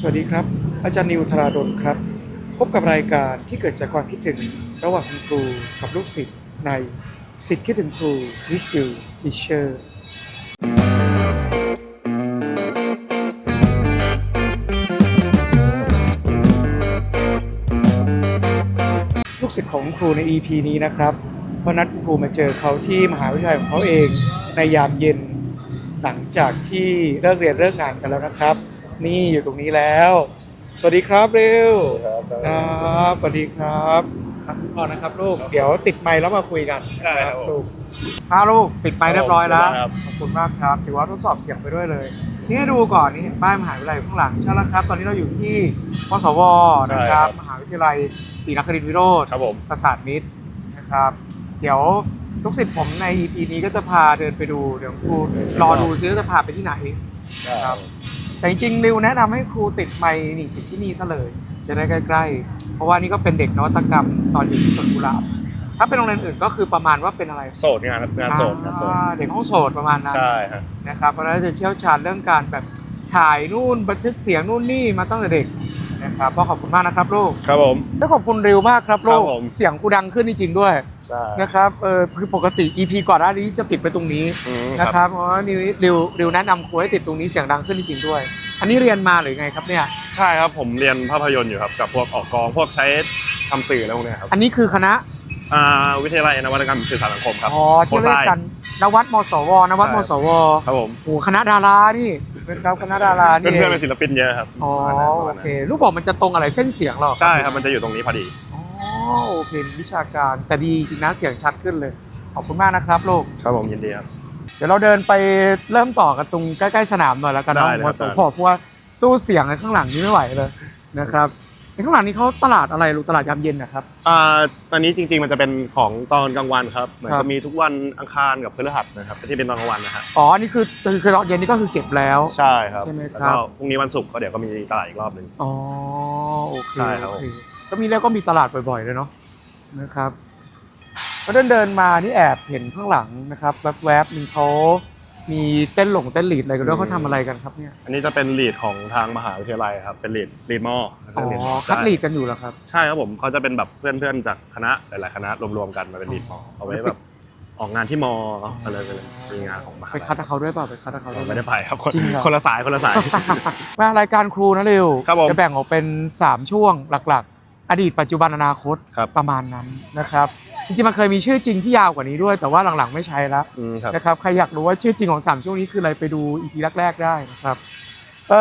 สวัสดีครับ อาจารย์นิวธราดลครับ พบกับรายการที่เกิดจากความคิดถึงระหว่างคุณครูกับลูกศิษย์ในศิษย์คิดถึงครู Miss You Teacher ลูกศิษย์ของครูใน EP นี้นะครับก็นัดครูมาเจอเขาที่มหาวิทยาลัยของเขาเองในยามเย็น หลังจากที่เลิกเรียนเลิกงานกันแล้วนะครับ นี่อยู่ตรงนี้แล้ว สวัสดีครับเร็วครับสวัสดีครับครับก่อนนะครับลูก เดี๋ยวติดไมค์แล้วมาคุยกันได้ครับลูกครับลูกปิดไมค์เรียบร้อยแล้วครับขอบคุณมากครับถือว่าทดสอบเสียงไปด้วยเลย นี่ให้ดูก่อนนี่เห็นป้ายมหาวิทยาลัยข้างหลังใช่แล้วครับ ตอนนี้เราอยู่ที่มสวนะครับ มหาวิทยาลัยศรีนครินทรวิโรธครับผมประสาทมิตรนะครับ เดี๋ยวลูกศิษย์ผมใน EP นี้ก็จะพาเดินไปดู เดี๋ยวครูรอดูซิว่าจะพาไปที่ไหนครับ แต่จริงๆริวแนะนำให้ครูติดไมค์นี่ติดที่นี่ซะเลย จะได้ใกล้ ๆ เพราะว่านี่ก็เป็นเด็กนวัตกรรมตอนอยู่ที่สวนกุหลาบถ้าเป็นโรงเรียนอื่นก็คือประมาณว่าเป็นอะไรโสดงานงานโสดงานโสดอ่าเด็กห้องโสดประมาณนั้นใช่ฮะนะครับเพราะฉะนั้นจะเชี่ยวชาญเรื่องการแบบถ่ายนู่นบันทึกเสียงนู่นนี่มาตั้งแต่เด็กนะครับก็ขอบคุณมากนะครับลูกครับผมและขอบคุณริวมากครับครัลูบกผมเสียงกูดังขึ้นจริงๆด้วย ใช่ นะครับเออคือปกติ EP ก่อนหน้านี้จะติดไปตรงนี้อืมนะคครับรับเพราะว่านิวริวริวแนะนำครูให้ติดตรงนี้เสียงดังขึ้นจริงๆด้วย อันนี้เรียนมาหรือไงครับเนี่ย ใช่ครับผมเรียนภาพยนตร์อยู่ครับกับพวกออกกองพวกใช้ทำสื่ออะไรพวกเนี้ยครับอันนี้คือคณะอ่าวิทยาลัยนวัตกรรมสื่อสารสังคมครับ อ๋อที่เรียกกันนวัดมสว นวัดใช่มสวครับผมโอ้คณะดารานี่นะครับคณะดารานี่เพื่อนๆเป็นศิลปินเยอะครับอ๋อประโอมาณนั้นเคลูกบอกมันจะตรงอะไรเส้นเสียงเหรอใช่ครับมันจะอยู่ตรงนี้พอดี อ๋อ โอเควิชาการแต่ดีจริงนะเสียงชัดขึ้นเลย ขอบคุณมากนะครับลูก ครับผมยินดีครับ เดี๋ยวเราเดินไปเริ่มต่อกันตรงใกล้ๆสนามหน่อยแล้วกันนะได้เลยมครับสพเพราะว่าสู้เสียงในข้างหลังนี้ไม่ไหวเลยนะครับในข้างหลังนี้เขาตลาดอะไรลูกตลาดยามเย็นนะครับ อ่าตอนนี้จริงๆมันจะเป็นของตอนกลางวันครับเหมือนครับ จะมีทุกวันอังคารกับพฤหัสนะครับที่เป็นตอนกลางวันนะฮะอ๋ออันนี่คือคือคือตอนเย็นนี่ก็คือเก็บแล้ว ใช่ครับใช่ไหมครับ แล้วก็พรุ่งนี้วันศุกร์ก็เดี๋ยวก็มีตลาดอีกรอบหนึ่ง อ๋อโอเคใช่ครับ โอเค ก็มีแล้วก็มีตลาดบ่อยๆเลยเนาะนะครับก็เดินเดินๆมานี่แอบเห็นข้างหลังนะครับแวบๆมีเขามีเต้นหลงเต้นหลีดอะไรกันด้วยเขาทำอะไรกันครับเนี่ยอันนี้จะเป็นลีดของทางมหาวิทยาลัยครับเป็นลีดลีดมออ๋อเรียนมคัดลีดกันอยู่แล้วครับ ใช่ครับผมเขาจะเป็นแบบเพื่อนๆจากคณะหลายๆคณะรวมๆกันมาเป็นลีดมอเอาไว้แบบออกงานที่มออะไรไปเลยมีงานของมหาไปคัดกับเขาด้วยเปล่าไปคัดกับเขาด้วยไม่ได้ไปครับคนจริงเหรอคนละสายคนละสายมารายการครูนะเร็วครับผมจะแบ่งออกเป็น 3 ช่วงหลักๆ อดีตปัจจุบันอนาคตครับ ประมาณนั้นนะครับจริงๆมันเคยมีชื่อจริงที่ยาวกว่านี้ด้วย แต่ว่าหลังๆไม่ใช้แล้วอืมครับ นะครับใครอยากรู้ว่าชื่อจริงของ3ช่วงนี้คืออะไรไปดูอีพีแรกๆได้นะครับ เอ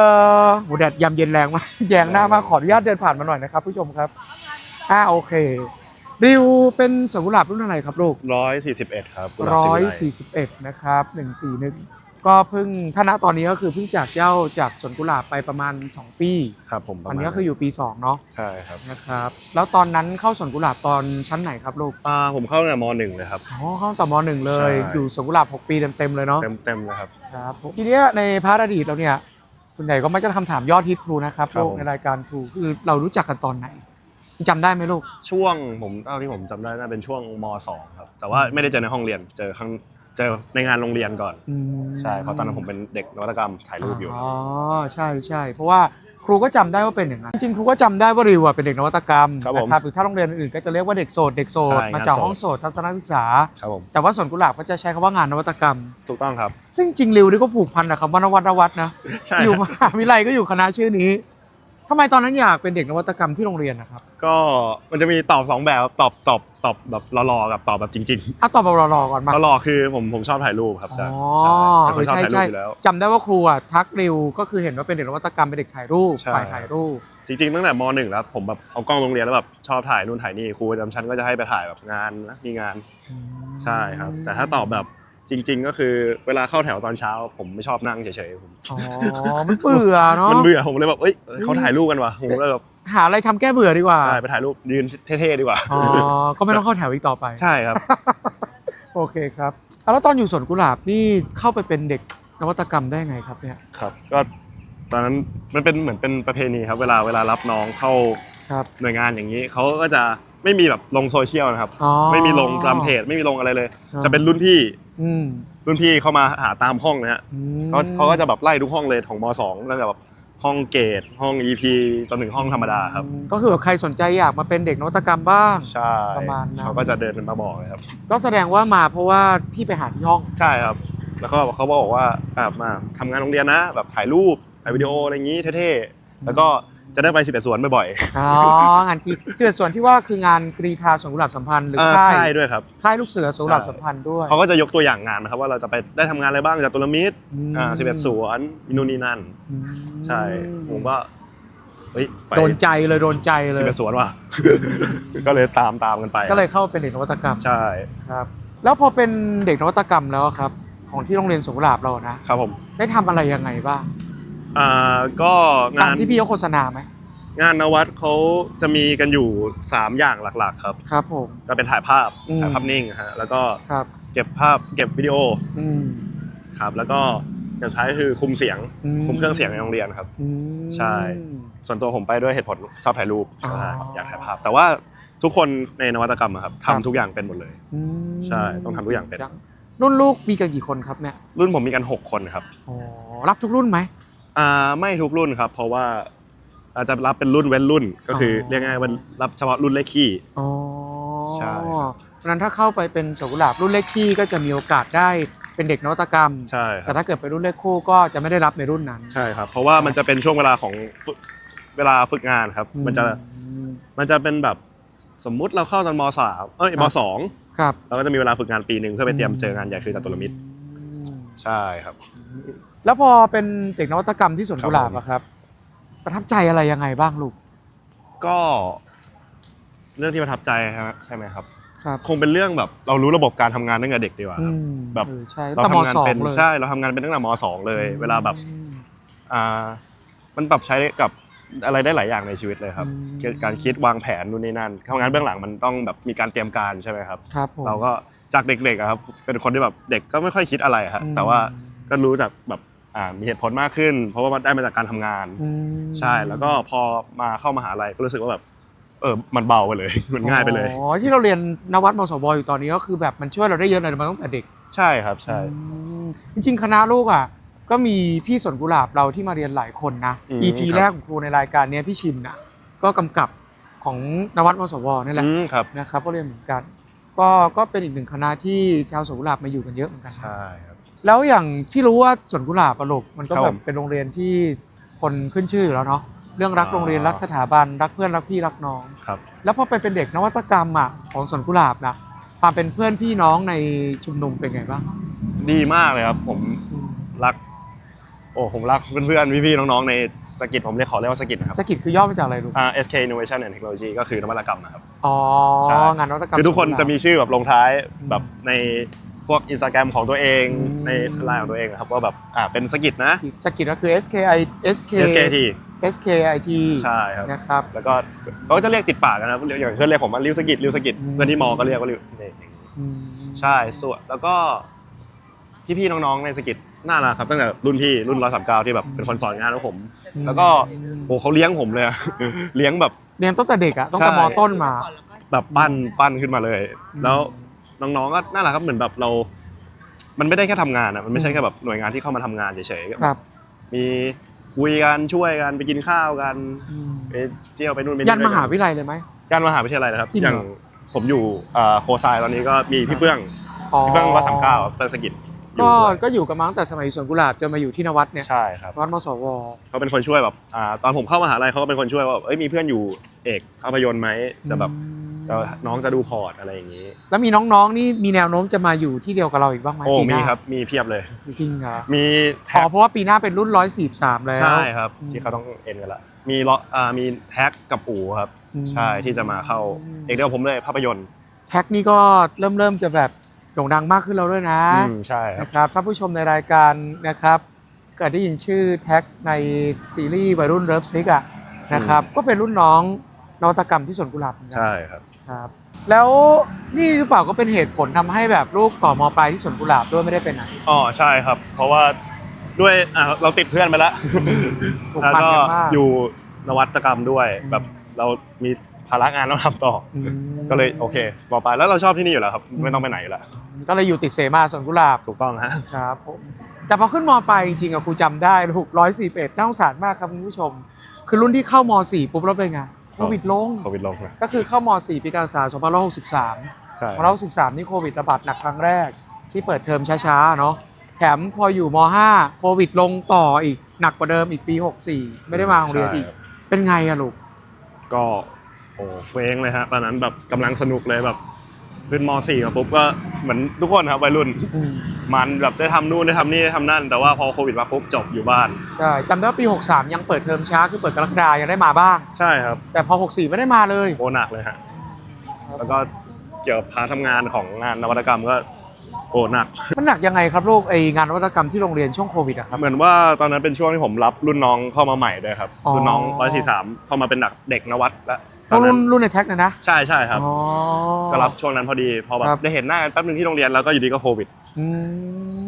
อโหแดดยำเย็นแรงมาก แยงหน้ามากขออนุญาตเดินผ่านมาหน่อยนะครับ ผู้ชมครับอ่าโอเค ริวเป็นสวนกุหลาบรุ่นอะไรครับลูก ร้อยสี่สิบเอ็ดครับกุหลาบร้ศิอยวิไลสี่สิบเอ็ดนะครับหนึ่งสี่หนึ่ง ก็เพิ่งถ้าณตอนนี้ก็คือเพิ่งจากเจ้าจากสวนกุหลาบไปประมาณ 2 ปีครับผมประอันมาณนี้ก็คืออยู่ปี2เนาะใช่ครับนะครับแล้วตอนนั้นเข้าสวนกุหลาบตอนชั้นไหนครับลูกอ่าผมเข้าตั้งแต่มหนึ่งเลยครับ อ๋อเข้าตั้งแต่มหนึ่งเลย ใช่ อยู่สวนกุหลาบ6 ปีเต็มๆเลยเนาะ เต็มเต็มๆเลยครับ ครับผมทีเนี้ยในพาร์ทอดีตเราเนี่ยส่วนใหญ่ก็มักจะคำถามยอดฮิตครูนะครับครับลูกผม ในรายการครูคือเรารู้จักกันตอนไหนจำได้ไหมลูกช่วงผมเท่าที่ผมจำได้น่าเป็นช่วงมสองครับแต่ว่าไม่ได้เจอในห้องเรียนเจอข้าง เจอในงานโรงเรียนก่อน อืมใช่เพราะตอนนั้นผมเป็นเด็กนวัตกรรมถ่ายรูปอยู่ อ๋อใช่ใช่เพราะว่าครูก็จำได้ว่าเป็นอย่างนั้นจริงๆครูก็จำได้ว่าริวอะเป็นเด็กนวัตกรรมครับผมนะครับหรือถ้าโรงเรียนอื่นๆก็จะเรียกว่าเด็กโสดเด็กโสดใช่มาจากงานโสด ห้องโสดทัศนศึกษา ครับผมแต่ว่าสวนกุหลาบก็จะใช้คำว่างานนวัตกรรม ถูกต้องครับ ซึ่งจริงริวนี่ก็ผูกพันกับคำว่านวัตนวัตนะใช่อยู่คมรับหาวิทยาลัยก็อยู่คณะชื่อนี้ทำไมตอนนั้นอยากเป็นเด็กนวัตกรรมที่โรงเรียนนะครับ ก็มันจะมีตอบสองแบบตอบตอบ ตอบแบบหล่อๆกับตอบแบบจริงอะตอบแบบรอๆก่อนๆมาหล่อๆคือผมผมชอบถ่ายรูปครับอ๋จ้ะอใช่เป็นคนชอบถ่ายรูเออใช่ใช่ปอยู่แล้ว จำได้ว่าครูอะทักริวก็คือเห็นว่าเป็นเด็กนวัตกรรมเป็นเด็กถ่ายรูปใช่ ฝ่ายถ่ายรูป จริงๆตั้งแต่มหนึ่งแล้วผมแบบเอากล้องโรงเรียนแล้วแบบชอบถ่ายนู่นถ่ายนี่ครูประจำชั้นก็จะให้ไปถ่ายแบบงานนะมีงานใช่ครับ แต่ถ้าตอบแบบจริง ๆ ก็คือเวลาเข้าแถวตอนเช้า ผมไม่ชอบนั่งเฉยๆผมอ๋อ มันเบื่อเนาะ มันเบื่อผมเลยแบบเอ้ยเขาถ่ายรูปกันว่ะผมเลยแบบ หาอะไรทำแก้เบื่อดีกว่า ใช่ ไปถ่ายรูปยืนเท่ๆดีกว่า อ๋อ ก็ไม่ต้องเข้าแถวอีกต่อไป ใช่ครับ โอเคครับอะแล้วตอนอยู่สวนกุหลาบนี่เข้าไปเป็นเด็กนวัตกรรมได้ไงครับเนี่ย ครับ ก็ตอนนั้นมันเป็นเหมือนเป็นประเพณีครับ เวลาเวลารับน้องเข้าครับหน่วยงานอย่างนี้เขาก็จะไม่มีแบบลงโซเชียลนะครับอ๋อไม่มีลงตามเพจไม่มีลงอะไรเลยอ๋อจะเป็นรุ่นพี่อืมรุ่นพี่เข้ามาหาตามห้องนะฮะอืมเขาเขาก็จะแบบไล่ทุกห้องเลยของมสองแล้วแบบ ห้องเกรดห้อง EP จนถึงห้องธรรมดาครับ ก็คือแบบใครสนใจอยากมาเป็นเด็กนวัตกรรมบ้าง ใช่ประมาณนั้น เขาก็จะเดินมาบอกเลยครับ ก็แสดงว่ามาเพราะว่าพี่ไปหาที่ห้อง ใช่ครับ แล้วก็เขาบอกว่าอะมาทำงานโรงเรียนนะ แบบถ่ายรูปถ่ายวิดีโออะไรอย่างนี้เท่ๆ แล้วก็ จะได้ไปสิบเอ็ดสวนบ่อยอ๋องานกรีเสือส่วนที่ว่าคืองานกรีธาสวนกุหลาบสัมพันธ์หๆรือเอ่อค่ายค่ายด้วยครับ ค่ายลูกเสือสวนกุหลาบสัมพันธ์ด้วยเขาก็จะยกตัวอย่างงานนะครับว่าเราจะไปได้ทำงานอะไรบ้างจากตุลมิตรอืมอ่าสิบเอ็ดสวนมีนู่นนี่นั่น อืมใช่ผมก็เฮ้ยไปโดนใจเลยโดนใจเลสิยบเอ็ดสวนว่ะ ก็เลยตามตามกันไปก็เลยเข้าเป็นเด็กนวัตกรรมใช่ครับแล้วพอเป็นเด็กนวัตกรรมแล้วครับ ของที่โรงเรียนสวนกุหลาบเรานะครับผม ได้ทำอะไรยังไงบ้าง อ่าก็ตางามนที่พี่เขาโฆษณาไหมงานนวัดเขาจะมีกันอยู่ 3 อย่างหลักๆครับ ครับผม ก็เป็นถ่ายภาพอืม ถ่ายภาพนิ่งฮะแล้วก็ครับเก็บภาพเก็บวิดีโออืม ครับ แล้วก็อย่างใช้คือคุมเสียง อืม คุมเครื่องเสียงในโรงเรียนครับ อืม ใช่ ส่วนตัวผมไปด้วยเหตุผลชอบถ่ายรูปอ๋อ ใช่ครับอยากถ่ายภาพ แต่ว่าทุกคนในนวัตกรรมอะครับครับทำทุกอย่างเป็นหมดเลย อืมใช่ต้องทำทุกอย่างเป็น จัรุ่นลูกมีกันกี่คนครับเนี่ยรุ่นผมมีกัน 6 คนครับ อ๋อรับทุกรุ่นไหม อ่าไม่ทุกรุ่นครับ เพราะว่าอาจจะรับเป็นรุ่นเว้นรุ่นก็คือออ เรียกง่ายๆว่ารับเฉพาะรุ่นเลขขี้อ๋อใช่ครับเพราะฉะนั้นถ้าเข้าไปเป็นสวนกุหลาบรุ่นเลขที่ก็จะมีโอกาสได้เป็นเด็กนวัตกรรม ใช่คแต่รับถ้าเกิดเป็นรุ่นเลขคู่ก็จะไม่ได้รับในรุ่นนั้น ใช่ครับ เพราะว่ามันจะเป็นช่วงเวลาของฝึกเวลาฝึกงานครับ มันจะอืมมันจะเป็นแบบสมมุติเราเข้าตอนมสามเอ้ยครับมสองครับเราก็จะมีเวลาฝึกงานปีหนึ่งเพื่อไปเตรียมเจองานใหญ่คือจตุรมิตรอืมใช่ครับ แล้วพอเป็นเด็กนวัตกรรมที่สวนกุหลาบครับผมอะครับ ประทับใจอะไรยังไงบ้างลูกก็ เรื่องที่ประทับใจฮะใช่ไหมครับ ครับคงเป็นเรื่องแบบเรารู้ระบบการทำงานตั้งแต่เด็กดีกว่าครับ แบบเออใช่เราตั้งแต่มทำงานสองเป็นเลยใช่เราทำงานเป็นตั้งแต่มสองเลย เวลาแบบอืม อ่ามันปรับใช้กับอะไรได้หลายอย่างในชีวิตเลยครับ อืม การคิดวางแผนนู่นนี่นั่นทำงานเบื้องหลังมันต้องแบบมีการเตรียมการใช่ไหมครับ ครับผม เราก็จากเด็กๆอะครับเป็นคนที่แบบเด็กก็ไม่ค่อยคิดอะไรครับอืม แต่ว่าก็รู้จักแบบอ่า มีเหตุผลมากขึ้น เพราะว่ามันได้มาจากการทำงานอืมใช่แล้วก็พอมาเข้ามหาลัยก็รู้สึกว่าแบบเออมันเบาไปเลย มันง่ายไปเลย อ๋อที่เราเรียนนวัดมสวอยู่ตอนนี้ก็คือแบบมันช่วยเราได้เยอะเลยมาตั้งแต่เด็กใช่ครับใช่ อืมจริงๆ คณะลูกอะ ก็มีพี่สวนกุหลาบเราที่มาเรียนหลายคนนะ อืม EP ครับ แรกของครูในรายการเนี้ยพี่ชินอะก็กำกับของนวัดมสวนี่แหละอืมครับ นะครับก็เรียนเหมือนกัน ก็ก็เป็นอีกหนึ่งคณะที่ชาวสวนกุหลาบมาอยู่กันเยอะเหมือนกันนะ ใช่ครับ แล้วอย่างที่รู้ว่าสวนกุหลาบอะลูกมันก็ครับแบผบม เป็นโรงเรียนที่คนขึ้นชื่ออยู่แล้วเนาะเรื่องรักอ่าโรงเรียนรักสถาบันรักเพื่อนรักพี่รักน้อง ครับ แล้วพอไปเป็นเด็กนวัตกรรมอะของสวนกุหลาบนะความเป็นเพื่อนพี่น้องในชุมนุมเป็นไงบ้างดีมากเลยครับ ผมรัก โอ้ผมรักเพื่อนๆพี่ๆน้องๆในสกิจผมเรียกขอเรียกว่าสกิจนะครับสกิดคือย่อมาจากอะไรลูกอ่า SK Innovation and Technology ก็คือนวัตกรรมนะครับ อ๋อใช่ งานนวัตกรรมคือทุกคนสวกุหลาบจะมีชื่อแบบลงท้ายอืมแบบใน พวกอินสตาแกรมของตัวเองอืมในไลน์ของตัวเองนะครับว่าแบบอ่าเป็นสกิจนะสกิดก็คือ SKI SK SKT SKIT ใช่ครับนะครับแล้วก็เขาก็จะเรียกติดปากกันนะครับอย่างเพื่อนเรียกผมว่าริวสกิจริวสกิจอืมเพื่อนที่มอก็เรียกว่าริวนี่อืมใช่ส่วนแล้วก็พี่ๆน้องๆในสกิจน่ารักครับตั้งแต่รุ่นพี่รุ่นร้อยสามเก้าที่แบบเป็นคนสอนงานของผม แล้วก็โอ้เขาเลี้ยงผมเลยอะเลี้ยงแบบเรียนตั้งแต่เด็กอะตั้งแต่ใช่มต้นมา แบบปั้นปั้นขึ้นมาเลย แล้ว น้องๆก็น่ารักครับเหมือนแบบเรา มันไม่ได้แค่ทำงานอะมันไม่ใช่แค่แบบหน่วยงานที่เข้ามาทำงานเฉยๆครับมีคุยกันช่วยกันไปกินข้าวกันอืมไปเที่ยวไปนู่นไปยันมหาวิทยาลัยเลยไหม ยันมหาวิทยาลัยนะครับจริงเหรออย่างผมอยู่เอ่อโคไซตอนนี้ก็มีพี่เฟื่องอ๋อพี่เฟื่องวัดสามเก้าเติร์สกิจอยู่ก็ด้วยก็อยู่กันมาตั้งแต่สมัยสวนกุหลาบจนมาอยู่ที่นวัดเนี่ยใช่ครับนวัดมสว เขาเป็นคนช่วยแบบอ่าตอนผมเข้ามหาลัยเขาก็เป็นคนช่วยว่าแบบเอ้ยมีเพื่อนอยู่เอกภาพยนตร์ไหมจะแบบ จะน้องจะดูพอร์ตอะไรอย่างนี้ แล้วมีน้องๆนี่มีแนวโน้มจะมาอยู่ที่เดียวกับเราอีกบ้างไหมโอ้ปีหมีน้าครับมีเพียบเลย จริงเหรอมีอ๋แท็อกเพราะว่าปีหน้าเป็นรุ่น143แล้ว ใช่ครับ อืม ที่เขาต้องเอ็นกันละมีล้ออ่ามีแท็กกับอู๋ครับ อืมใช่ที่จะมาเข้าเอกเดียวผมเลยภาพยนตร์แท็กนี่ก็เริ่มเริ่มจะแบบโด่งดังมากขึ้นแล้วด้วยนะ อืมใช่ครับ นะครับถ้าผู้ชมในรายการนะครับเกิดได้ยินชื่อแท็กในซีรีส์วัยรุ่นเลิฟซิกอะนะครับก็เป็นรุ่นน้องนวัตกรรมที่สวนกุหลาบเหมือนกัใช่ครับ ครับ แล้วนี่หรือเปล่าก็เป็นเหตุผลทำให้แบบลูกต่อมปลายที่สวนกุหลาบด้วยไม่ได้เป็นไหนอ๋อใช่ครับ เพราะว่าด้วยอะเราติดเพื่อนไปแล้วผูกแล้วพันก็กันมากอยู่นวัตกรรมด้วยอืมแบบเรามีภาระงานต้องทำต่ออืมก็เลยโอเคบอกไปแล้วเราชอบที่นี่อยู่แล้วครับ ไม่ต้องไปไหนอยู่แล้วก็เลยอยู่ติดเสมาสวนกุหลาบถูกต้องฮะ ครับผมแต่พอขึ้นมปลายจริงๆอะครูจำได้ลูกร้อยสี่เอ็ดน่าสงสารมากครับคุณผู้ชม คือรุ่นที่เข้ามสี่ปุ๊บแล้วเป็นไง โควิดลง โควิดลงนะก็คือเข้ามสี่ปีการศึกษา2563ใช่2563นี่โควิดระบาดหนักครั้งแรก ที่เปิดเทอมช้าๆ เนาะแถมพออยู่ม5โควิดลงต่ออีกหนักกว่าเดิมอีกปี 64 ไม่ได้มาโรงเรียนอีกใช่ครับเป็นไงอะลูก ก็โอ้เฟ้งเลยฮะตอนนั้นแบบกำลังสนุกเลยแบบ ขึ้นม .4 มาปุ๊บก็เหมือนทุกคนครับวัยรุ่น มันแบบได้ทำนู่นได้ทำนี่ได้ทำนั่น แต่ว่าพอโควิดมาปุ๊บจบอยู่บ้าน ใช่จำได้ว่าปี 63 ยังเปิดเทอมช้าคือเปิดกรกฎายังได้มาบ้าง ใช่ครับแต่พอ 64 ไม่ได้มาเลย โอหนักเลยฮะแล้วก็เกี่ยวกับพาร์ททำงานของงานนวัตกรรมก็โอ้หนัก มันหนักยังไงครับลูกไองานนวัตกรรมที่โรงเรียนช่วงโควิดอะครับ เหมือนว่าตอนนั้นเป็นช่วงที่ผมรับรุ่นน้องเข้ามาใหม่ด้วยครับ อ๋อ รุ่นน้อง143เข้ามาเป็นเด็กนวัตแล้ว ตต้ออนงนั้รุ่นนรุ่นในแท็กนะนะใช่ใช่ครับ อ๋อ ก็รับช่วงนั้นพอดีพอแบครับบ ได้เห็นหน้ากันแป๊บนึงที่โรงเรียนแล้วก็อยู่ดีก็โควิด อื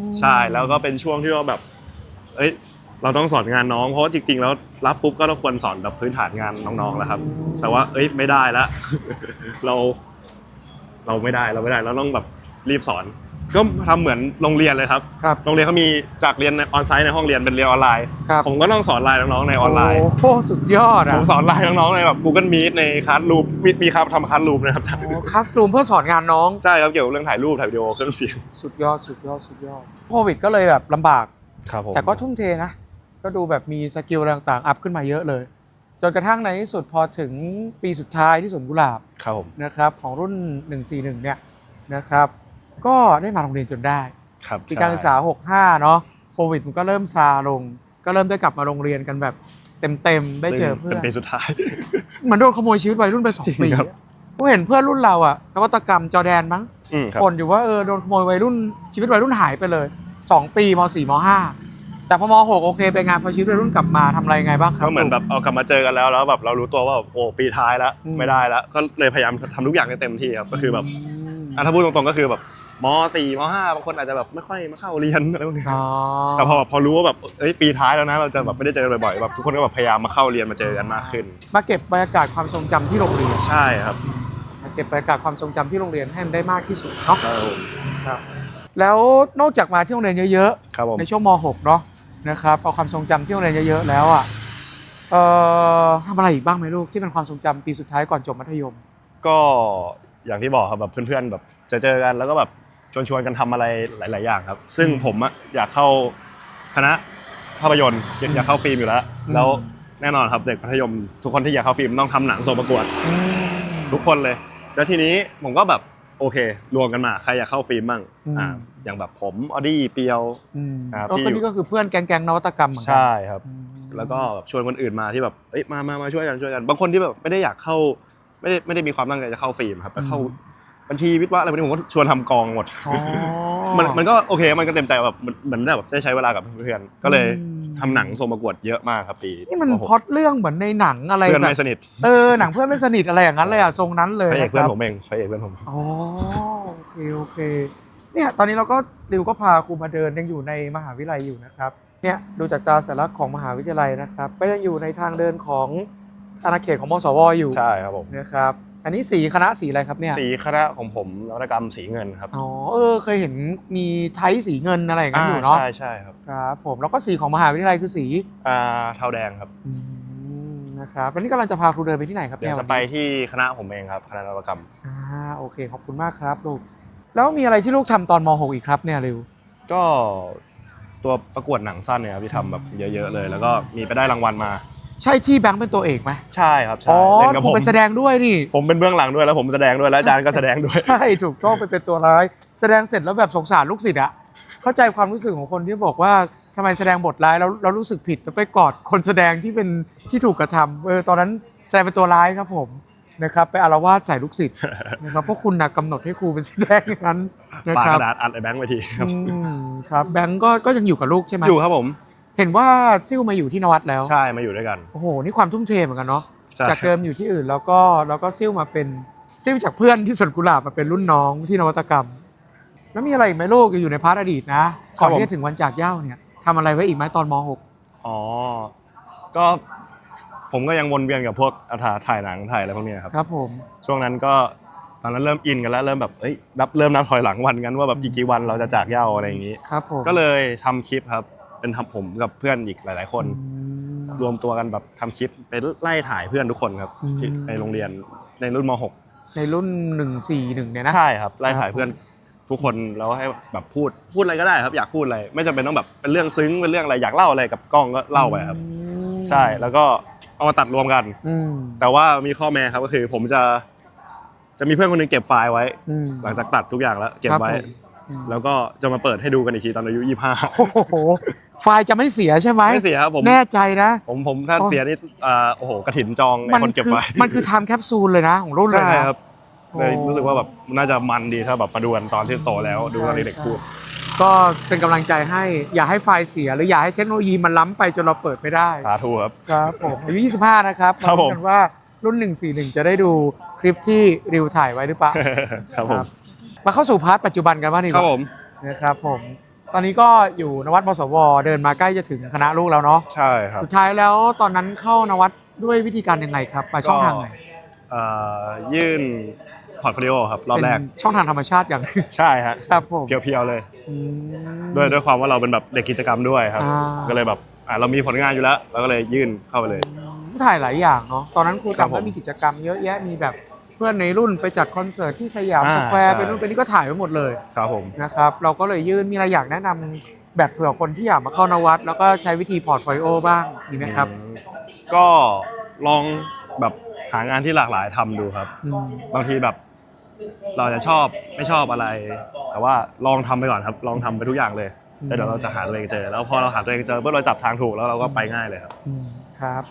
ม ใช่แล้วก็เป็นช่วงที่ว่าแบบ เอ้ยเราต้องสอนงานน้องเพราะว่าจริงๆแล้วรับปุ๊บก็ต้องควรสอนแบบพื้นฐานงานน้องๆแล้วครับ แต่ว่าเอ้ยไม่ได้แล้วเรา เราไม่ได้เราไม่ได้เราต้องแบบรีบสอน ก็ทำเหมือนโรงเรียนเลยครับ ครับ โรงเรียนเขามีจากเรียนออนไซต์ในห้องเรียนเป็นเรียนออนไลน์ ครับผมก็ต้องสอนไลน์น้องๆในออนไลน์ โอ้โหสุดยอดผอะมสอนไลน์น้องๆในแบบ Google Meet ในคลาสรูมมีมีครับทำคลาสรูมนะครับคัสตูมเพื่อสอนงานน้อง ใช่ครับเกี่ยวกับเรื่องถ่ายรูปถ่ายวิดีโอเครื่องเสียง สุดยอด สุดยอด สุดยอด โควิดก็เลยแบบลำบาก ครับผมแต่ก็ทุ่มเทนะ ก็ดูแบบมีสกิลต่างๆ อัพขึ้นมาเยอะเลย จนกระทั่งในที่สุดพอถึงปีสุดท้ายที่สวนกุหลาบครับผม นะครับของรุ่น 141 เนี่ยนะครับ ก็ได้มาโรงเรียนจนได้ครับปีการศึกษา 65 เนาะโควิดมันก็เริ่มซาลง ก็เริ่มได้กลับมาโรงเรียนกันแบบเต็มๆได้เจอเพื่ซึ่งอนเป็นปีสุดท้ายเหมือนโดนขโมยชีวิตวัยรุ่นไปสองจริงปีครับผมเห็นเพื่อนรุ่นเราอะนวัตกรรมจอแดนมั้งอืมครับบ่นอยู่ว่าเออโดนขโมยวัยรุ่นชีวิตวัยรุ่นหายไปเลย 2 ปีม .4 ม .5 แต่พอม .6 โอเคไปงานพอชีวิตวัยรุ่นกลับมาทำอะไรไงบ้างครับก็เหมือนแบบเอากลับมาเจอกันแล้วแล้วแบบเรารู้ตัวว่าแบบโอ้ปีท้ายแล้วอืมไม่ได้แล้วก็เลยพยายามทำทุกอย่างให้เต็มที่ครับก็คือแบบมอะถ้าพูดตรงๆก็คือแบบ มสี่มห้าบางคนอาจจะแบบไม่ค่อยมาเข้าเรียนอะไรพวกนี้อ๋อแต่พอพอรู้ว่าแบบเอ้ยปีท้ายแล้วนะเราจะแบบไม่ได้เจอกันบ่อยๆแบบทุกคนก็แบบพยายามมาเข้าเรียนมาเจอกันมากขึ้น มาเก็บบรรยากาศความทรงจำที่โรงเรียนใช่ครับมาเก็บบรรยากาศความทรงจำที่โรงเรียนให้มันได้มากที่สุดเนาะครับผมครับแล้วนอกจากมาที่โรงเรียนเยอะครับผม ๆ ในช่วงม .6 เนาะนะครับเอาความทรงจำที่โรงเรียนเยอะๆแล้วอะเอ่อทำอะไรอีกบ้างไหมลูกที่เป็นความทรงจำปีสุดท้ายก่อนจบมัธยม ก็อย่างที่บอกครับแบบเพื่อนๆแบบจะเจอกันแล้วก็แบบ ชวนๆกันทำอะไรหลาย ๆ อย่างครับ ซึ่งผมอะอยากเข้าคณะภาพยนตร์อยากอยากเข้าฟิล์มอยู่แล้วอืมแล้วแน่นอนครับเด็กมัธยม ทุกคนที่อยากเข้าฟิล์มต้องทำหนังส่งประกวดทุกคนเลยแล้วทีนี้ผมก็แบบโอเค รวมกันมาใครอยากเข้าฟิล์มบ้างอืมอ่าอย่างแบบผมออดี้เปียวอืมครับก็ที่คือนี่ก็คือเพื่อนแก๊งๆนวัตกรรมเหมือนกัใช่ครับอืมแล้วก็แบบชวนคนอื่นมาที่แบบเอ้ยมามามาช่วยกันช่วยกัน บางคนที่แบบไม่ได้อยากเข้า ไม่ได้ไม่ได้มีความตั้งใจจะเข้าฟิล์มครับแต่เข้า บัญชีวิทย์วะอะไรพวกนี้ผมก็ชวนทำกองหมด อ๋อ มันมันก็โอเคมันก็เต็มใจแบบมันเหมือนได้แบบได้ใช้เวลากับเพื่อนๆก็เลยอืม ทำหนังส่งประกวดเยอะมากครับปีนี่มันหพกล็อตเรื่องเหมือนในหนังอะไรเพื่อนแบไม่บสนิทเออหนังเพื่อนไม่สนิทอะไรอย่างนั้นเลยอะทรงนั้นเลยพระเอกเพื่อนะคผรับมเองพระเอกเพื่อนผม อ๋อโอเคโอเค เนี่ยตอนนี้เราก็ริวก็พาครูมาเดินยังอยู่ในมหาวิทยาลัยอยู่นะครับ เนี่ยดูจากตราสัญลักษณ์ของมหาวิทยาลัยนะครับ ก็ยังอยู่ในทางเดินของอาณาเขตของมสวอยู่ใช่ครับผมนะครับ อันนี้สีคณะสีอะไรครับเนี่ยสีคณะของผมนวัตกรรมสีเงินครับอ๋อเออเคยเห็นมีไทยสีเงินอะไรอย่างนั้นอยู่เนาะใช่ใช่ครับครับผมแล้วก็สีของมหาวิทยาลัยคือสีอ่าเทาแดงครับอืมนะครับแล้วนี่กำลังจะพาครูเดินไปที่ไหนครับเดี๋ยเนี่วยจะวันไปนี้ที่คณะผมเองครับคณะนวัตกรรมอ่าโอเคขอบคุณมากครับลูกแล้วมีอะไรที่ลูกทำตอนม .6 อีกครับเนี่ยริวก็ตัวประกวดหนังสั้นเนี่ยครับที่ทำแบบเยอะ ๆ เลย แล้วก็มีไปได้รางวัลมา ใช่ที่แบงค์เป็นตัวเอกไหมใช่ครับอ๋ใช่อเล่นกับครูผมเป็นแสดงด้วยนี่ ผมเป็นเบื้องหลังด้วยแล้วผมแสดงด้วยแล้วอาจารย์ก็แสดงด้วย ใช่ถูกต้องไปเป็นตัวร้าย แสดงเสร็จแล้วแบบสงสารลูกศิษย์อะเข้าใจความรู้สึกของคนที่บอกว่าทำไมแสดงบทร้ายแล้วแล้วรู้สึกผิดแล้วไปกอดคนแสดงที่เป็นที่ถูกกระทำเออตอนนั้นแสดงเป็นตัวร้ายครับผมนะครับไปอารวาสใส่ลูกศิษย์ นะครับเพราะคุณนะกำหนดให้ครูเป็นแสดงอย่างนั้นนะปากคกรับระดาษอัดไอ้แบงค์ไปทีครับอืมครับแบงก์ก็ก็ยังอยู่กับลูกใช่ไหมอยู่ครับผม เห็นว่าซิ่วมาอยู่ที่นวัดแล้ว ใช่มาอยู่ด้วยกัน โอ้โห นี่ความทุ่มเทเหมือนกันเนาะ ใช่ จากเดิมอยู่ที่อื่นแล้วก็แล้วก็ซิ่วมาเป็นซิ่วจากเพื่อนที่สวนกุหลาบมาเป็นรุ่นน้องที่นวัตกรรม แล้วมีอะไรอีกไหมโลกอยู่ในพาร์ทอดีตนะก่อนที่จะถึงวันจากเหย้าเนี่ยทำอะไรไว้อีกไหมตอนม อ๋อ ก็ผมก็ยังวนเวียนกับพวกอาถาถ่ายหนังถ่ายอะไรพวกเนี้ยครับ .6 ครับผม ช่วงนั้นก็ตอนนั้นเริ่มอินกันแล้วเริ่มแบบเอ้ยนับเริ่มนับถอยหลังวันกันว่าแบบอีกกี่วันเราจะจากเหย้าอะไรอย่างนี้ ครับผมก็เลยทำคลิปครับ เป็นทำผมกับเพื่อนอีกหลาย ๆ คนอืมรวมตัวกันแบบทำคลิปไปไล่ถ่ายเพื่อนทุกคนครับอืมที่ในโรงเรียนในรุ่นมในรุ่น141เนี่ยนะ .6 ใช่ครับไล่ถ่ายครับเพื่อนทุกคนแล้วให้แบบพูดพูดอะไรก็ได้ครับ อยากพูดอะไรไม่จำเป็นต้องแบบเป็นเรื่องซึ้งเป็นเรื่องอะไรอยากเล่าอะไรกับกล้องก็เล่าไปครับ อืมใช่แล้วก็เอามาตัดรวมกัน อืมแต่ว่ามีข้อแม้ครับก็คือผมจะจะมีเพื่อนคนหนึงเก็บไฟล์ไว้ อืมหลังจากตัดทุกอย่างแล้วเก็บไว้ ครับผมอืมแล้วก็จะมาเปิดให้ดูกันอีกทีตอนอายุโอ้โห ไฟล์จะไม่เสียใช่ไหม25ไม่เสียครับผม แน่ใจนะ ผมผมถ้าโอ้เสียนี่อ่าโอ้โหกระถินจองไอ้คนเก็บคือไว้มันคือไทม์แคปซูลเลยนะของรุ่นเลยใช่นะ ครับเลยโอ้รู้สึกว่าแบบน่าจะมันดีถ้าแบบมาดูกันตอนที่โตแล้วดูตอนเด็กๆพูด ก็เป็นกำลังใจให้อย่าให้ไฟล์เสีย หรืออย่าให้เทคโนโลยีมันล้ำไปจนเราเปิดไม่ได้ สาธุครับ ครับผมอายุ 25 นะครับครับผมาดูกันว่ารุ่น 141 จะได้ดูคลิปที่ริวถ่ายไว้หรือเปล่าครับผม มาเข้าสู่พาร์ทปัจจุบันกันบ้างดีกครับว่าผม นะครับผม ตอนนี้ก็อยู่นวัดมสวเดินมาใกล้จะถึงคณะลูกแล้วเนาะใช่ครับ สุดท้ายแล้วตอนนั้นเข้านวัดด้วยวิธีการยังไงครับ มาช่องทางไหนเอ่อยื่นพอร์ตโฟลิโอครับรอบแรกเป็นช่องทางธรรมชาติอย่างหนึ่ง ใช่ฮะครับผม เพียวๆเลย อืม ด้วยด้วยความว่าเราเป็นแบบเด็กกิจกรรมด้วยครับ อ่า ก็เลยแบบอ่าเรามีผลงานอยู่แล้วเราก็เลยยื่นเข้าไปเลย ถ่ายหลายอย่างเนาะตอนนั้นครูครับจำผได้มมีกิจกรรมเยอะแยะมีแบบ เพื่อนในรุ่นไปจัดคอนเสิร์ตที่สยามอ่าสแควร์ใช่ เป็นนู่นเป็นนี่ก็ถ่ายไว้หมดเลยครับผม นะครับเราก็เลยยื่นมีอะไรอยากแนะนำแบบเผื่อคนที่อยากมาเข้านวัด แล้วก็ใช้วิธีพอร์ตโฟลิโอบ้างดีไหมครับอืมก็ลองแบบหางานที่หลากหลายทำดูครับ อืมบางทีแบบ เราจะชอบไม่ชอบอะไร แต่ว่าลองทำไปก่อนครับ ลองทำไปทุกอย่างเลยแล้วเดี๋ยวเราจะหาตัวเองเจอ แล้วพอเราหาตัวเองเจอเมื่อเราจับทางถูกแล้วเราก็ไปง่ายเลยครับ อืม ครับ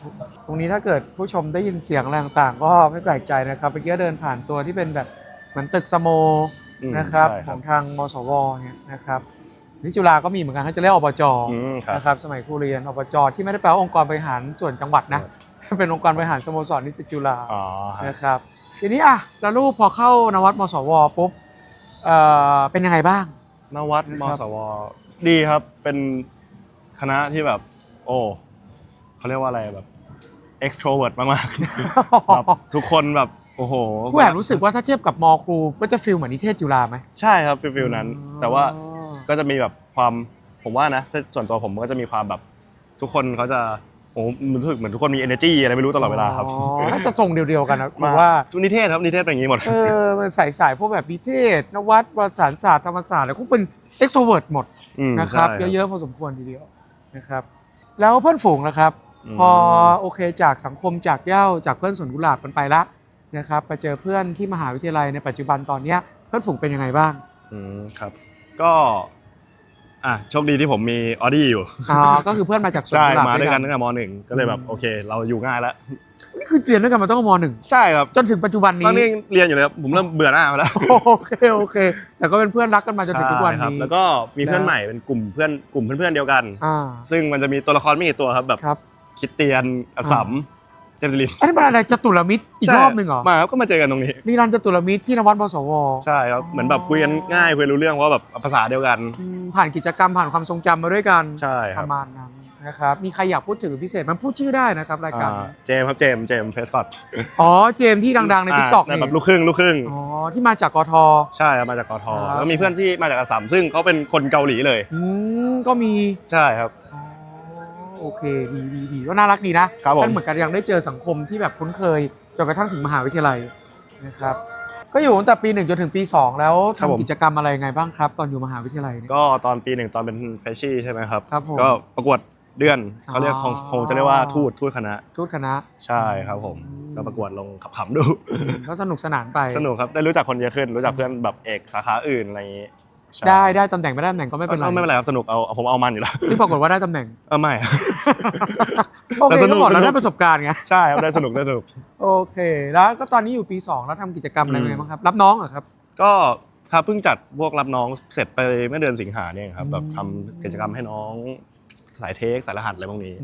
ตรงนี้ถ้าเกิดผู้ชมได้ยินเสียงอะไรต่างๆ ก็ไม่แปลกใจนะครับเมื่อกี้เดินผ่านตัวที่เป็นแบบเหมือนตึกสโมอืมนะครับใช่ขครัอบงทางมสวเนี่ยนะครับที่จุฬาก็มีเหมือนกันเขาจะเรียกอบจอืมครับ นะครับสมัยครูเรียนอบจที่ไม่ได้แปลว่าองค์กรบริหารส่วนจังหวัดนะเป็นองค์กรบริหารสโมสรนิสิตจุฬา อ๋อครับนะครับทีนี้อะแล้วลูกพอเข้านวัดมสวปุ๊บเอ่อเป็นยังไงบ้าง นวัดนะมครับสว ดีครับ เป็นคณะที่แบบ โอ้ เขาเรียกว่าอะไรแบบ extrovert มากๆแบบทุกคนแบบโอ้โหกูแอบรู้สึกว่าถ้าเทียบกับมครูก็จะฟิลเหมือนนิเทศจุฬาไหมใช่ครับฟิลฟิลนั้นอ๋อแต่ว่าก็จะมีแบบความผมว่านะถ้าส่วนตัวผมก็จะมีความแบบทุกคนเขาจะโอ้รู้สึกเหมือนทุกคนมี energy อะไรไม่รู้ตลอดเวลาครับอ๋อน่าจะทรงเดียวๆกันนะกูมาว่าทุกนิเทศครับนิเทศเป็นอย่างนี้หมดเออมันใส่สายพวกแบบนิเทศ นวัดวารสารศาสตร์ธรรมศาสตร์แล้วก็เป็นเอ็กโทรเวิร์ดหมดมนะครับใช่เยอะๆพอสมควรทีเดียวนะครับ แล้วเพื่อนฝูงนะครับอืม พอโอเคจากสังคมจากเหย้าจากเพื่อนสวนกุหลาบกันไปละนะครับไปเจอเพื่อนที่มหาวิทยาลัยในปัจจุบันตอนเนี้ยเพื่อนฝูงเป็นยังไงบ้างอืมครับ ก็อะโชคดีที่ผมมีออดี้อยู่อ๋อก็คือเพื่อนมาจากสวนใช่กุหลาบมาด้ด้ววยยกักันนตั้งแต่มหนึ่งก็เลยแบบอืมโอเค เราอยู่ง่ายแล้วนี่คือเรียนด้วยกันมาตั้งแต่มหนึ่งใช่ครับจนถึงปัจจุบันตอนนี้นี้เรียนอยู่เลยครับผมเริ่มเบื่อหน้ามาแล้วโอเคโอเค แต่ก็เป็นเพื่อนรักกันมาจนถึงทุกวันใช่ครับนี้แล้วก็มีเพื่อนแล้วใหม่เป็นกลุ่มเพื่อนกลุ่มเพื่อนๆเดียวกัน อ่าซึ่งมันจะมีตัวละครไม่กี่ตัวครับแบบ ครับ คริดเตียนอสสัมเจมส์ลินอันนี้มันอะไรจตุรมิตรอีกใช่รอบหนึ่งเหรอมาครับก็มาเจอกันตรงนี้นิรันดร์จตุรมิตรที่นวัดบสวใช่ครับเหมือนแบบคุยกันง่ายคุยรู้เรื่องเพราะแบบภาษาเดียวกันอืมผ่านกิจกรรมผ่านความทรงจำมาด้วยกันใช่คปรับระมาณนั้นนะครับมีใครอยากพูดถึงพิเศษมันพูดชื่อได้นะครับรายการอ่าเจมส์ครับเจมส์เจมส์เพสคอตอ๋อเจมส์ที่ดังๆในทิกตอกอ่านี่แบบลูกครึ่งลูกครึ่งอ๋อที่มาจากกทใช่ครับมาจากกทครับแล้วมีเพื่อนที่มาจากอสสัมซึ่งเขาเป็นคนเกาหลีเลยอืมก็มีใช่ครับอ๋อ โอเคดีดีดีก็น่ารักดีนะครับผมมันเหมือนกันยังได้เจอสังคมที่แบบคุ้นเคยจนกระทั่งถึงมหาวิทยาลัยนะครับก็อยู่ตั้งแต่ปีหนึ่งจนถึงปีสองแล้วทำกิจกรรมอะไรยังไงบ้างครับ ตอนอยู่มหาวิทยาลัยเนี่ย ก็ตอนปีหนึ่งตอนเป็นเฟชชี่ใช่ไหมครับ ครับผมก็ประกวดเดือนเขาเรียกอ๋อของคงจะเรียกว่าทูตทูตคณะ ทูตคณะ ใช่ครับผมอืม ก็ประกวดลงขำๆดู ก็สนุกสนานไป สนุกครับได้รู้จักคนเยอะขึ้น รู้จักเพื่อนแบบเอกสาขาอื่นอะไรอย่างนี้ ใช่ได้ได้ตำแหน่งไม่ได้ตำแหน่งก็ไม่เป็นไรไม่เป็นไรครับสนุกเอาเอาผมเอามันอยู่แล้วซึ่งปรากฏว่าได้ตำแหน่งเออไม่ โอเคแต่สนุก็กบอกเราสนุก ได้ประสบการณ์ไงใช่ครับได้สนุกได้สนุก โอเค แล้วก็ตอนนี้อยู่ปี 2 แล้วทำกิจกรรมอะไรอืม ไงบ้างครับ รับน้องเหรอครับ ก็ครับเพิ่งจัดพวกรับน้องเสร็จไปเมื่อเดือนสิงหาเนี่ยครับอืมแบบทำกิจกรรมให้น้องสายเทคสายรหัสอะไรพวกนี้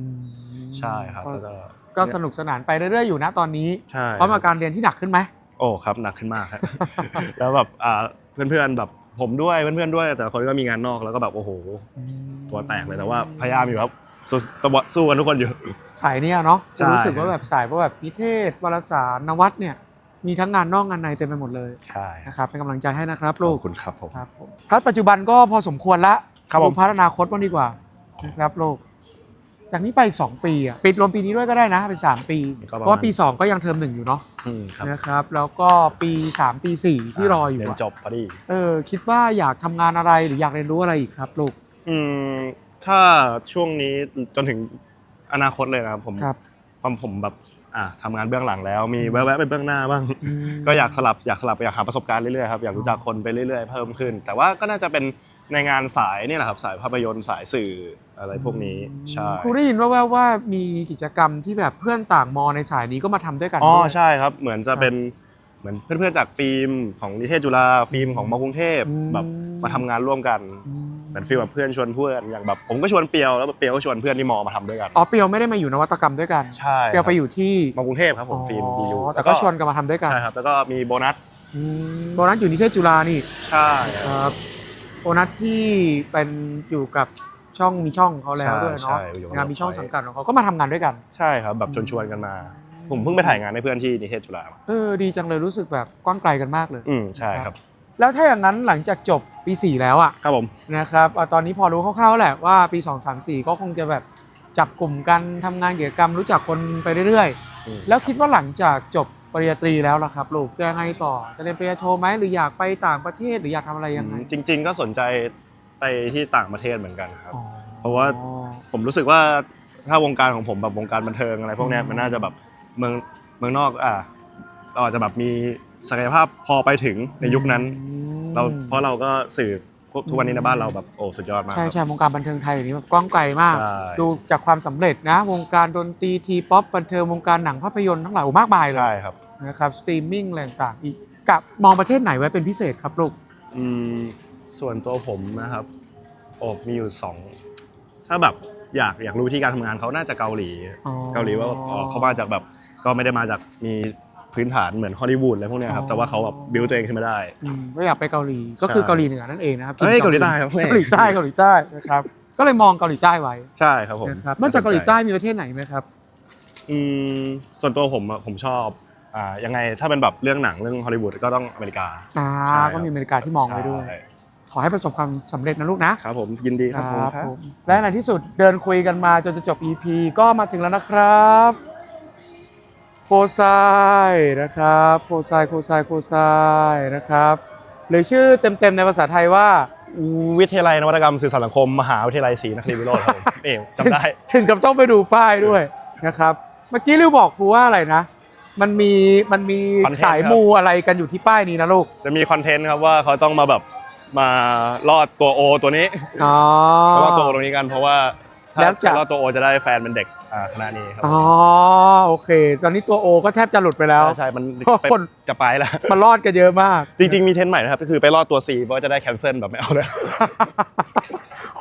ใช่ครับแล้วก็ ก็สนุกสนานไปเรื่อยๆอยู่นะตอนนี้ใช่เพราะมาการเรียนที่หนักขึ้นไหม โอ้ครับหนักขึ้นมากครับ แล้วแบบอ่าเพื่อนๆแบบ ผมด้วยเพื่อนๆด้วย แต่ละคนก็มีงานนอกแล้วก็แบบโอ้โห ตัวแตกเลยแต่ว่าพยายามอยู่ครับสู้สู้กันทุกคนอยู่ สายเนี้ยเนาะใช่จะรู้สึกว่าแบบสายพวกแบบนิเทศวารสารนวัตเนี่ยมีทั้งงานนอกงานในเต็มไปหมดเลยใช่นะครับเป็นกำลังใจให้นะครับขลูอกบคุณครับผมครับผมพัดปัจจุบันก็พอสมควรละครับผมดูพัฒนาคตบ้างดีกว่านะครับลูก จากนี้ไปอีก 2 ปีอะปิดรวมปีนี้ด้วยก็ได้นะเป็น 3 ปี ก็เพประราะมาว่าณปี 2 ก็ยังเทอมหนึ่งอยู่เนาะอืมครับนะครับแล้วก็ปี 3 ปี 4 ที่รออยู่เรียนอะจบพอดี เออคิดว่าอยากทำงานอะไรหรืออยากเรียนรู้อะไรอีกครับลูกอืมถ้าช่วงนี้จนถึงอนาคตเลยนะครับผมครับผมผมแบบอะทำงานเบื้องหลังแล้ว มีแวะๆไปเบื้องหน้าบ้าง อืม ก็อยากสลับอยากสลับอยากหาประสบการณ์เรื่อยๆครับอยากรู้จักคนไปเรื่อยๆเพิ่มขึ้น แต่ว่าก็น่าจะเป็นในงานสายนี่แหละครับสายภาพยนตร์สายสื่ออะไรพวกนี้ใช่ครูได้ยินว่าว่าว่ามีกิจกรรมที่แบบเพื่อนต่างมอในสายนี้ก็มาทำด้วยกันอ๋อด้วย ใช่ครับ เหมือนจะเป็นเหมือนเพื่อนๆจากฟิล์มของนิเทศจุฬาฟิล์มของมกรุงเทพอืม แบบมาทำงานร่วมกันอืมเหมือนฟีลแบบเพื่อนชวนเพื่อนอย่างแบบผมก็ชวนเปียวแล้วเปียวก็ชวนเพื่อนที่มอมาทำด้วยกันอ๋อเปียวไม่ได้มาอยู่นวัตกรรมด้วยกัน ใช่เปียวไปอยู่ที่มากรุงเทพครับผมฟิล์มบียูอ๋อแต่ก็ชวนกันมาทำด้วยกันใช่ครับแล้วก็มีโบนัสอืมโบนัสอยู่นิเทศจุฬานี่ใช่ครับโบนัสที่เป็นอยู่กับ ช่องมีช่องเขาแล้วด้วยเนาะใช่อยู่กับงานมีช่องสังกัดของเขาก็มาทำงานด้วยกัน ใช่ครับแบบชวนชวนๆกันมา ผมเพิ่งไปถ่ายงานให้เพื่อนที่นิเทศจุฬามาเออดีจังเลยรู้สึกแบบกว้างไกลกันมากเลย อืมใช่ครับแล้วถ้าอย่างนั้นหลังจากจบปี 4 แล้วอะครับผม นะครับอะตอนนี้พอรู้คร่าวๆแหละว่าปี 2 3 4 ก็คงจะแบบจับกลุ่มกันทำงานกิจกรรมรู้จักคนไปเรื่อยอืม ๆ แล้วคิดว่าหลังจากจบปริญญาตรีแล้วล่ะครับ ลูกจะยังไงต่อจะเรียนปริญญาโทไหมหรืออยากไปต่างประเทศหรืออยากทำอะไรยังไง จริง ๆ ก็สนใจ ไปที่ต่างประเทศเหมือนกันครับอ๋อเพราะว่าผมรู้สึกว่าถ้าวงการของผมแบบวงการบันเทิงอะไรพวกเนี้ยอืมมันน่าจะแบบเมืองเมืองนอกอะเราอาจจะแบบมีศักยภาพพอไปถึงในยุคนั้นอืมเราเพราะเราก็สื่อพวกทุกวันนี้ในบ้านเราแบบโอ้สุดยอดมากใช่ครับใช่วงการบันเทิงไทยอย่างนี้แบบกว้างไกลมากใช่ดูจากความสำเร็จนะ วงการดนตรีทีป๊อปบันเทิงวงการหนังภาพยนตร์ทั้งหลายโอ้มากมายเลยใช่ครับนะครับสตรีมมิ่งอะไรต่างๆอีกกับมองประเทศไหนไว้เป็นพิเศษครับลูกอืม ส่วนตัวผมนะครับโอ้มีอยู่สองถ้าแบบอยากอยากรู้วิธีการทำงานเขาน่าจะเกาหลี อ๋อ เกาหลีว่าแบบอ๋อเขามาจากแบบก็ไม่ได้มาจากมีพื้นฐานเหมือนฮอลลีวูดอะไรพวกเนี้ยครับแต่ว่าเขาแบบบิวตัวเองขึ้นมาได้ อืมก็อยากไปเกาหลีก็คือเกาหลีเหนือนั่นเองนะครับเอ้ยเกาหลีใต้ครับเกาหลีใต้เกาหลีใต้นะครับก็เลยมองเกาหลีใต้ไว้ใช่ครับผมนะครับนอกจากเกาหลีใต้มีประเทศไหนไหมครับอืมส่วนตัวผมอะผมชอบอ่ายังไงถ้าเป็นแบบเรื่องหนังเรื่องฮอลลีวูดก็ต้องอเมริกา อ่าใช่ครับ ก็มีอเมริกาที่มองไว้ด้วย ใช่ ขอให้ประสบความสำเร็จนะลูกนะ ครับผมยินดีครับผมครับผมและในที่สุดเดินคุยกันมาจนจะจบ EP ก็มาถึงแล้วนะครับโคไซนะครับโคไซโคไซโคไซนะครับหรือชื่อเต็มๆในภาษาไทยว่า วิทยาลัยนวัตกรรมสื่อสารสังคม มหาวิทยาลัยศรีนครินทร์วิโรธครับผมนี่จำได้ ถึงกับต้องไปดูป้ายด้วยนะครับ เมื่อกี้ริวบอกครูว่าอะไรนะ มันมีมันมีคอนเทนต์สายมูอะไรกันอยู่ที่ป้ายนี้นะลูก จะมีคอนเทนต์ครับว่าเขาต้องมาแบบ มาลอดตัวโอตัวนี้อ๋อ มาลอดตัว O ตรงนี้กันเพราะว่าถ้าแล้วจะถ้ารอดตัวโอจะได้แฟนเป็นเด็กอ่าคณะนี้ครับอ๋อโอเค ตอนนี้ตัวโอก็แทบจะหลุดไปแล้ว ใช่ใช่มันเพราะไปคน จะไปแล้ว มันรอดกันเยอะมาก จริง ๆ มีเทรนด์ใหม่นะครับก็คือไปรอดตัว C เพราะว่าจะได้แคนเซิลแบบไม่เอาเลย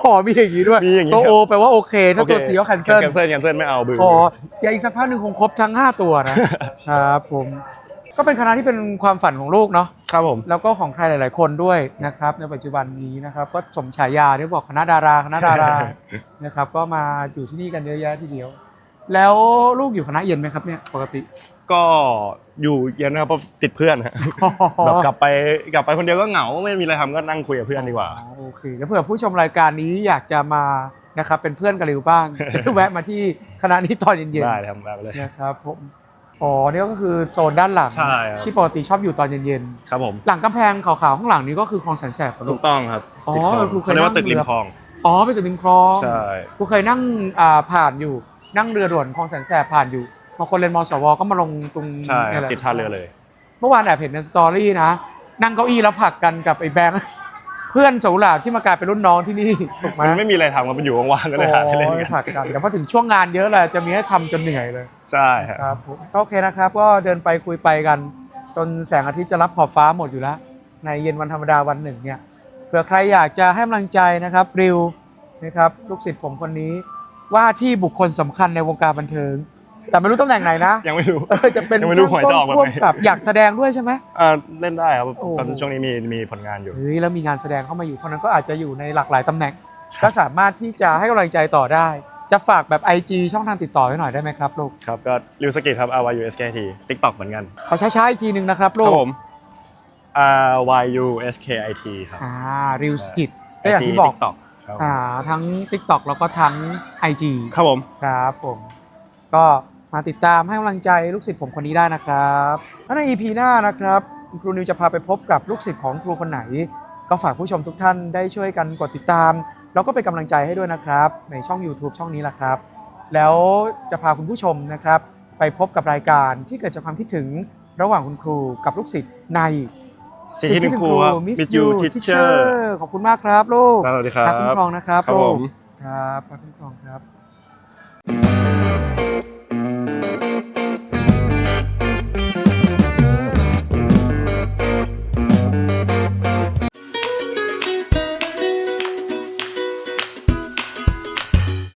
ขอมีอย่างนี้ด้วย มีอย่างนี้ ตัวครับโอแปลว่าโอเค ถ้าตัวโอคซีก็แคนเซิลแคนเซิลแคนเซิลไม่เอาบือ ขออย่าอีกสักพักหนึ่งคงครบทั้ง 5 ตัวนะครับผม ก็เป็นคณะที่เป็นความฝันของลูกเนาะครับผมแล้วก็ของใครหลาย ๆ คนด้วยนะครับในปัจจุบันนี้นะครับก็สมฉายาที่บอกคณะดาราคณะดารานะครับก็มาอยู่ที่นี่กันเยอะแยะทีเดียว แล้วลูกอยู่คณะเย็นไหมครับเนี่ยปกติก็อยู่เย็นนะครับเพราะติดเพื่อนฮะแบบกลับไปกลับไปคนเดียวก็เหงาไม่มีอะไรทำก็นั่งคุยกับเพื่อนดีกว่าอ๋อโอเคแล้วเผื่อผู้ชมรายการนี้อยากจะมานะครับเป็นเพื่อนกับริวบ้างแวะมาที่คณะนี้ตอนเย็นได้เลยครับได้เลยๆนะครับผม อ๋อนี่ก็คือโซนด้านหลังใช่ครับ ที่ปกติชอบอยู่ตอนเย็นครับผม ๆ หลังกำแพงขาวๆข้างหลังนี้ก็คือคลองแสนแสบครับลูถูกก ต้องครับอ๋อติดคลองเออครูเคยเขาเรียกว่านั่งตึกริเรืมอคลอง อ๋อเป็นตึกริมคลองใช่ กูเคยนั่งอ่าผ่านอยู่นั่งเรือด่วนคลองแสนแสบผ่านอยู่บางคนเรียนมสวก็มาลงตรงใช่คเนี่รับยแหละติดท่าเรือเลย เมื่อวานแอบเห็นในสตอรี่นะ นั่งเก้าอี้แล้วผลักกันกับไอ้แบงค์ เพื่อนสาวหลาบที่มากลายเป็นรุ่นน้องที่นี่ถูกไหมมันไม่มีอะไรทำมันอยู่ว่างๆก็เลยหาให้เล่นโอ้ยกันผลักกันแต่พอถึงช่วงงานเยอะแหละจะมีให้ทำจนเหนื่อยเลย ใช่ครับครับผมโอเคนะครับ ก็เดินไปคุยไปกัน จนแสงอาทิตย์จะรับขอบฟ้าหมดอยู่แล้ว ในเย็นวันธรรมดาวันหนึ่งเนี่ยเผื่อใครอยากจะให้กำลังใจนะครับริวนะครับลูกศิษย์ผมคนนี้ว่าที่บุคคลสำคัญในวงการบันเทิง แต่ไม่รู้ตำแหน่งไหนนะยังไม่รู้ เออจะเป็นยังไม่รู้หวยจะออกมาไหมร่วมกับอยากแสดงด้วยใช่ไหมอ่าเล่นได้ครับโอ้ตอนช่วงนี้มีมีผลงานอยู่ เฮ้ยแล้วมีงานแสดงเข้ามาอยู่เพราะนั้นก็อาจจะอยู่ในหลากหลายตำแหน่ง ก็สามารถที่จะให้กำลังใจต่อได้ จะฝากแบบ IG ช่องทางติดต่อไว้หน่อยได้ไหมครับลูกครับ ก็ริวสกิครับ R Y U S K T TikTok เหมือนกันขอช้าๆอีกทีหนึ่งนะครับคลูรักบผม R Y U S K I T ครับ อ่าริวสกิทก็อย่าง IG ที่บอก TikTok ครับอ่าทั้ง TikTok แล้วก็ทั้ง IG ครับผม ครับผม ก็ มาติดตามให้กำลังใจลูกศิษย์ผมคนนี้ได้นะครับแล้วใน EP หน้านะครับคุณครูนิวจะพาไปพบกับลูกศิษย์ของครูคนไหน ก็ฝากผู้ชมทุกท่านได้ช่วยกันกดติดตาม แล้วก็เป็นกำลังใจให้ด้วยนะครับ ในช่อง YouTube ช่องนี้แหละครับ แล้วจะพาคุณผู้ชมนะครับ ไปพบกับรายการที่เกิดจากความคิดถึงระหว่างคุณครูกับลูกศิษย์ในสิ่งที่หนึ่งครูครับ Miss Meet You You Teacher Teacher ขอบคุณมากครับลูกครับสวัสดีครับรักคุ้มครองนะครับครับลูผกมครับรักคุ้มครองครับ